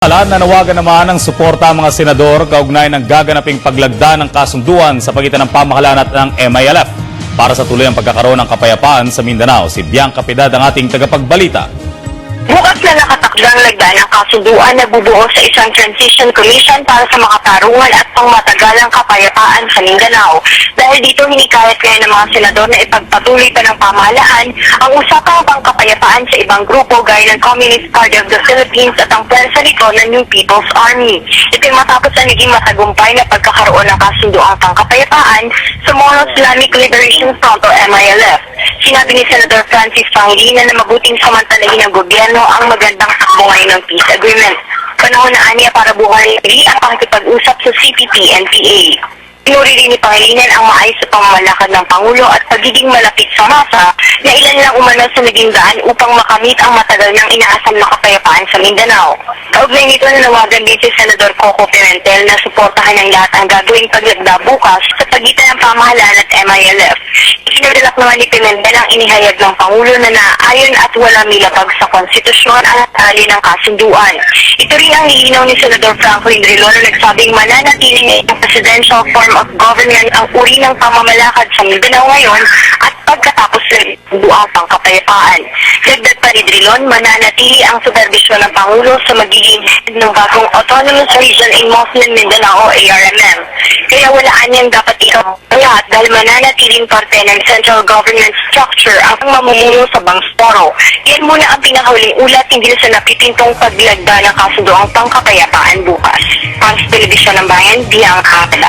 Nanawagan naman ng suporta ang mga senador kaugnay ng gaganaping paglagda ng kasunduan sa pagitan ng pamahalaan at ng MILF para sa tuloy ang pagkakaroon ng kapayapaan sa Mindanao. Si Bianca Piedad ang ating tagapagbalita. Bukas na nakatakdang ng kasunduan na bubuo sa isang transition commission para sa makatarungan at pangmatagalang kapayapaan sa Mindanao. Dahil dito hinikayat ngayon ng mga senador na ipagpatuloy pa ng pamahalaan ang usapang pangkapayapaan sa ibang grupo gaya ng Communist Party of the Philippines at ang pwersa nito ng New People's Army. Ito'y matapos ang naging matagumpay na pagkakaroon ng kasunduang pangkapayapaan sa Moro Islamic Liberation Front o MILF. Sinabi ni Senator Francis Pangilinan na mabuting samantalahin ng gobyerno ang magandang takbo ngayon ng peace agreement. Panahon na aniya para buhay ang pakikipag-usap sa CPP-NPA. Pinuri rin ni Pangilinan ang maayos sa pamamalakad ng Pangulo at pagiging malapit sa masa na ilan lang umano sa naging daan upang makamit ang matagal ng inaasam na kapayapaan sa Mindanao. Kaugnay nito nanawagan din si Senador Coco Pimentel na suportahan ng lahat ang gagawing paglagda bukas sa pagitan ng pamahalaan at MILF. Ikinadalak naman ni Pimentel ang inihayag ng Pangulo na naayon at wala milabag sa konstitusyon ang tali ng kasunduan. Ito rin ang nilinaw ni Senador Franklin Drilon na nagsabing mananatili ang presidential form of government ang uri ng pamamalakad sa Mindanao ngayon at pagkatapos ng buang pangkapayapaan. Dagdag pa ni Drilon, mananatili ang supervisyon ng Pangulo sa magiging ng bagong Autonomous Region in Muslim Mindanao o ARMM. Kaya walaan niyang dapat ikaw lahat dahil mananatiling parte ng central government structure ang mamumuno sa Bangsporo. Yan muna ang pinakahuling ulat hindi sa napitintong paglagda ng kasundoang pangkapayapaan bukas. Ang Telebisyon ng Bayan, Bianca Calao.